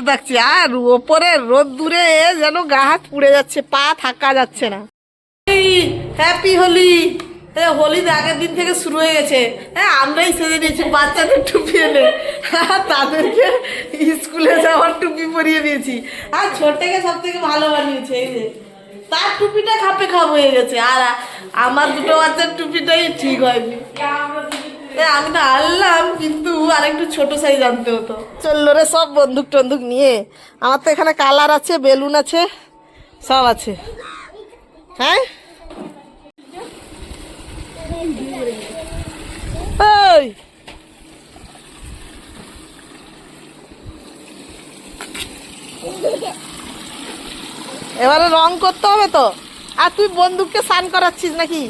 দেখতে থাকছি আর ওপরে রোদ দূরে যেন গা হাত পুড়ে যাচ্ছে পা থাকা যাচ্ছে না। হ্যাপি হোলি। হোলির আগের দিন থেকে শুরু হয়ে গেছে। হ্যাঁ আমরাই সেজে নিয়েছি বাচ্চাদের টুপি এনে। তাদেরকে স্কুলে যাওয়ার টুপি পরিয়ে দিয়েছি। আর ছোটকে সব থেকে ভালো বানিয়েছে এই যে। তার টুপিটা খাপে খাপ হয়ে গেছে। আর আমার দুটো বাচ্চার টুপিটাই ঠিক হয়নি। আমি তো আনলাম, কিন্তু আর একটু ছোট সাইজ আনতে হতো। চলল রে, সব বন্দুক টন্দুক নিয়ে। আমার তো এখানে কালার আছে, বেলুন আছে, সব আছে। হ্যাঁ? ওই এবারে রং করতে হবে তো। আর তুই বন্দুককে স্নান করাচ্ছিস নাকি?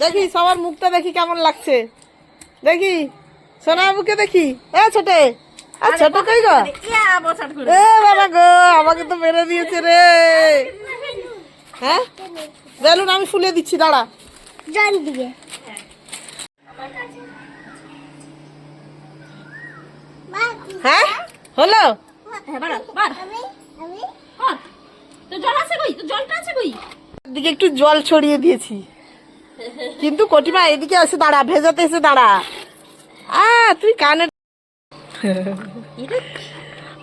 দেখি, সবার মুখটা দেখি কেমন লাগছে। দেখি সোনাবুকে দেখি। এ ছোটে আর ছোট কই গো? এ বাবা গো আমাকে তো মেরে দিয়েছে রে। হ্যাঁ? বেলুন আমি ফুলে দিচ্ছি দাঁড়া। জল দিয়ে। হ্যাঁ? হলো? আমি দিকে একটু জল ছড়িয়ে দিয়েছি। কিন্তু কটিমা এদিকে এসে দাঁড়া ভেজাতে এসে দাঁড়া। আ তুই কানে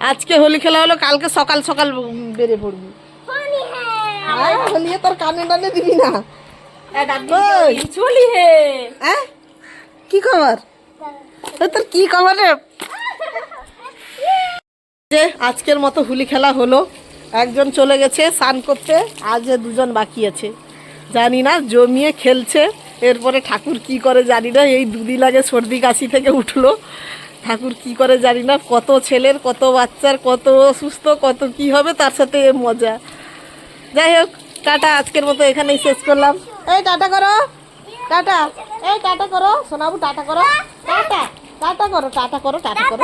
আজকে হোলি খেলা হলো কালকে সকাল সকাল বেড়ে পড়বি। হোলি তোর কানে টানে দিবি না। হ্যাঁ? কি খবর? তোর কি খবর যে আজকের মতো হুলি খেলা হলো। একজন চলে গেছে স্নান করতে আজ দুজন বাকি আছে। জানি না জমিয়ে খেলছে। এরপরে ঠাকুর কি করে জানি না, এই দুদিন আগে সর্দি কাশি থেকে উঠল। ঠাকুর কি করে জানি না, কত ছেলের, কত বাচ্চার, কত সুস্থ কত কি হবে, তার সাথে মজা। যাই হোক, টাটা, আজকের মতো এখানেই শেষ করলাম। এই টাটা করো, টাটা। এই টাটা করো, সোনাবু, টাটা করো। টাটা টাটা করো টাটা করো টাটা করো।